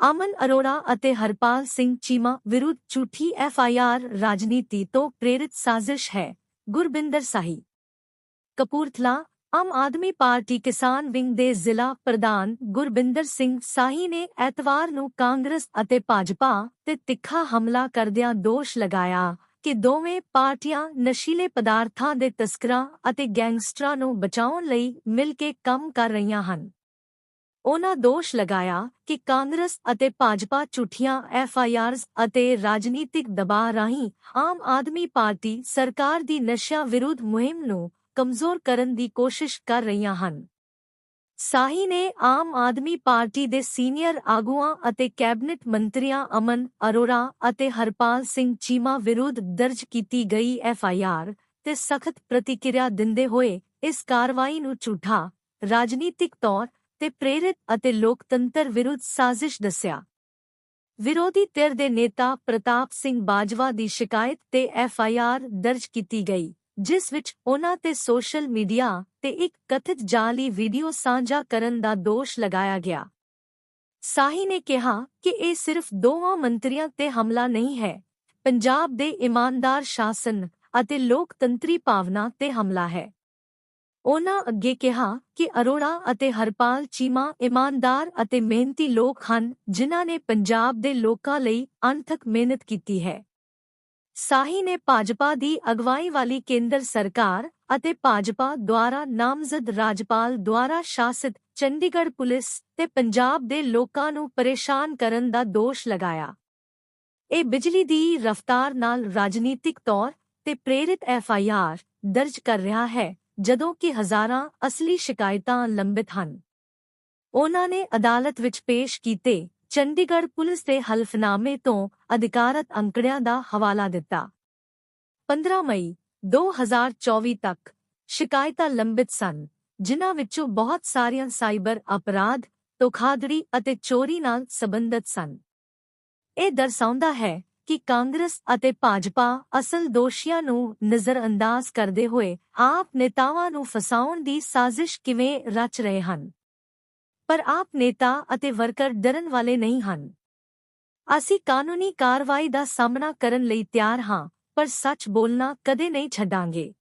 ਅਮਨ ਅਰੋੜਾ ਅਤੇ ਹਰਪਾਲ ਸਿੰਘ ਚੀਮਾ ਵਿਰੁੱਧ ਝੂਠੀ ਐਫਆਈਆਰ ਰਾਜਨੀਤੀ ਤੋਂ ਪ੍ਰੇਰਿਤ ਸਾਜ਼ਿਸ਼ ਹੈ। ਗੁਰਬਿੰਦਰ ਸਾਹੀ। ਕਪੂਰਥਲਾ, ਆਮ ਆਦਮੀ ਪਾਰਟੀ ਕਿਸਾਨ ਵਿੰਗ ਦੇ ਜ਼ਿਲ੍ਹਾ ਪ੍ਰਧਾਨ ਗੁਰਬਿੰਦਰ ਸਿੰਘ ਸਾਹੀ ਨੇ ਐਤਵਾਰ ਨੂੰ ਕਾਂਗਰਸ ਅਤੇ ਭਾਜਪਾ ਤੇ ਤਿੱਖਾ ਹਮਲਾ ਕਰਦਿਆਂ ਦੋਸ਼ ਲਗਾਇਆ ਕਿ ਦੋਵੇਂ ਪਾਰਟੀਆਂ ਨਸ਼ੀਲੇ ਪਦਾਰਥਾਂ ਦੇ ਤਸਕਰਾਂ ਅਤੇ ਗੈਂਗਸਟਰਾਂ ਨੂੰ ਬਚਾਉਣ ਲਈ ਮਿਲ ਕੇ ਕੰਮ ਕਰ ਰਹੀਆਂ ਹਨ। ਉਨ੍ਹਾਂ ਦੋਸ਼ ਲਗਾਇਆ ਕਿ ਕਾਂਗਰਸ ਅਤੇ ਭਾਜਪਾ ਝੂਠੀਆਂ ਐਫਆਈਆਰਜ਼ ਅਤੇ ਰਾਜਨੀਤਿਕ ਦਬਾਅ ਰਾਹੀਂ ਆਮ ਆਦਮੀ ਪਾਰਟੀ ਸਰਕਾਰ ਦੀ ਨਸ਼ਿਆਂ ਵਿਰੁੱਧ ਮੁਹਿੰਮ ਨੂੰ ਕਮਜ਼ੋਰ ਕਰਨ ਦੀ ਕੋਸ਼ਿਸ਼ ਕਰ ਰਹੀਆਂ ਹਨ। ਸਾਹੀ ਨੇ ਆਮ ਆਦਮੀ ਪਾਰਟੀ ਦੇ ਸੀਨੀਅਰ ਆਗੂਆਂ ਅਤੇ ਕੈਬਨਿਟ ਮੰਤਰੀਆਂ ਅਮਨ ਅਰੋੜਾ ਅਤੇ ਹਰਪਾਲ ਸਿੰਘ ਚੀਮਾ ਵਿਰੁੱਧ ਦਰਜ ਕੀਤੀ ਗਈ ਐਫਆਈਆਰ ਤੇ ਸਖਤ ਪ੍ਰਤੀਕਿਰਿਆ ਦਿੰਦੇ ਹੋਏ ਇਸ ਕਾਰਵਾਈ ਨੂੰ ਝੂਠਾ ਰਾਜਨੀਤਿਕ ਤੌਰ ਤੇ ਪ੍ਰੇਰਿਤ ਅਤੇ ਲੋਕਤੰਤਰ ਵਿਰੁੱਧ ਸਾਜ਼ਿਸ਼ ਦੱਸਿਆ। ਵਿਰੋਧੀ ਧਿਰ ਦੇ ਨੇਤਾ ਪ੍ਰਤਾਪ ਸਿੰਘ ਬਾਜਵਾ ਦੀ ਸ਼ਿਕਾਇਤ ਤੇ ਐਫ ਆਈ ਆਰ ਦਰਜ ਕੀਤੀ ਗਈ, ਜਿਸ ਵਿੱਚ ਉਹਨਾਂ ਤੇ ਸੋਸ਼ਲ ਮੀਡੀਆ ਤੇ ਇੱਕ ਕਥਿਤ ਜਾਲੀ ਵੀਡੀਓ ਸਾਂਝਾ ਕਰਨ ਦਾ ਦੋਸ਼ ਲਗਾਇਆ ਗਿਆ। ਸਾਹੀ ਨੇ ਕਿਹਾ ਕਿ ਇਹ ਸਿਰਫ ਦੋਵਾਂ ਮੰਤਰੀਆਂ ਤੇ ਹਮਲਾ ਨਹੀਂ ਹੈ, ਪੰਜਾਬ ਦੇ ਇਮਾਨਦਾਰ ਸ਼ਾਸਨ ਅਤੇ ਲੋਕਤੰਤਰੀ ਭਾਵਨਾ ਤੇ ਹਮਲਾ ਹੈ। ਉਨ੍ਹਾਂ ਅੱਗੇ ਕਿਹਾ ਕਿ ਅਰੋੜਾ ਅਤੇ ਹਰਪਾਲ ਚੀਮਾ ਇਮਾਨਦਾਰ ਅਤੇ ਮਿਹਨਤੀ ਲੋਕ ਹਨ, ਜਿਨ੍ਹਾਂ ਨੇ ਪੰਜਾਬ ਦੇ ਲੋਕਾਂ ਲਈ ਅਣਥਕ ਮਿਹਨਤ ਕੀਤੀ ਹੈ। ਸਾਹੀ ਨੇ ਭਾਜਪਾ ਦੀ ਅਗਵਾਈ ਵਾਲੀ ਕੇਂਦਰ ਸਰਕਾਰ ਅਤੇ ਭਾਜਪਾ ਦੁਆਰਾ ਨਾਮਜ਼ਦ ਰਾਜਪਾਲ ਦੁਆਰਾ ਸ਼ਾਸਿਤ ਚੰਡੀਗੜ੍ਹ ਪੁਲਿਸ ਤੇ ਪੰਜਾਬ ਦੇ ਲੋਕਾਂ ਨੂੰ ਪਰੇਸ਼ਾਨ ਕਰਨ ਦਾ ਦੋਸ਼ ਲਗਾਇਆ। ਇਹ ਬਿਜਲੀ ਦੀ ਰਫ਼ਤਾਰ ਨਾਲ ਰਾਜਨੀਤਿਕ ਤੌਰ ਤੇ ਪ੍ਰੇਰਿਤ ਐਫਆਈਆਰ ਦਰਜ ਕਰ ਰਿਹਾ ਹੈ। ਜਦੋਂ ਕਿ ਹਜ਼ਾਰਾਂ ਅਸਲੀ ਸ਼ਿਕਾਇਤਾਂ ਲੰਬਿਤ ਹਨ। ਉਹਨਾਂ ਨੇ ਅਦਾਲਤ ਵਿੱਚ ਪੇਸ਼ ਕੀਤੇ ਚੰਡੀਗੜ੍ਹ ਪੁਲਿਸ ਦੇ ਹਲਫਨਾਮੇ ਤੋਂ ਅਧਿਕਾਰਤ ਅੰਕੜਿਆਂ ਦਾ ਹਵਾਲਾ ਦਿੱਤਾ। 15 ਮਈ 2024 ਤੱਕ ਸ਼ਿਕਾਇਤਾਂ ਲੰਬਿਤ ਸਨ, ਜਿਨ੍ਹਾਂ ਵਿੱਚੋਂ ਬਹੁਤ ਸਾਰੀਆਂ ਸਾਈਬਰ ਅਪਰਾਧ, ਧੋਖਾਧੜੀ ਅਤੇ ਚੋਰੀ ਨਾਲ ਸੰਬੰਧਿਤ ਸਨ। ਇਹ ਦਰਸਾਉਂਦਾ ਹੈ ਕਿ ਕਾਂਗਰਸ ਅਤੇ ਭਾਜਪਾ ਅਸਲ ਦੋਸ਼ੀਆਂ ਨੂੰ ਨਜ਼ਰਅੰਦਾਜ਼ ਕਰਦੇ ਹੋਏ ਆਪ ਨੇਤਾਵਾਂ ਨੂੰ ਫਸਾਉਣ ਦੀ ਸਾਜ਼ਿਸ਼ ਕਿਵੇਂ ਰਚ ਰਹੇ ਹਨ। ਪਰ ਆਪ ਨੇਤਾ ਅਤੇ ਵਰਕਰ ਡਰਨ ਵਾਲੇ ਨਹੀਂ ਹਨ। ਅਸੀਂ ਕਾਨੂੰਨੀ ਕਾਰਵਾਈ ਦਾ ਸਾਹਮਣਾ ਕਰਨ ਲਈ ਤਿਆਰ ਹਾਂ, ਪਰ ਸੱਚ ਬੋਲਣਾ ਕਦੇ ਨਹੀਂ ਛੱਡਾਂਗੇ।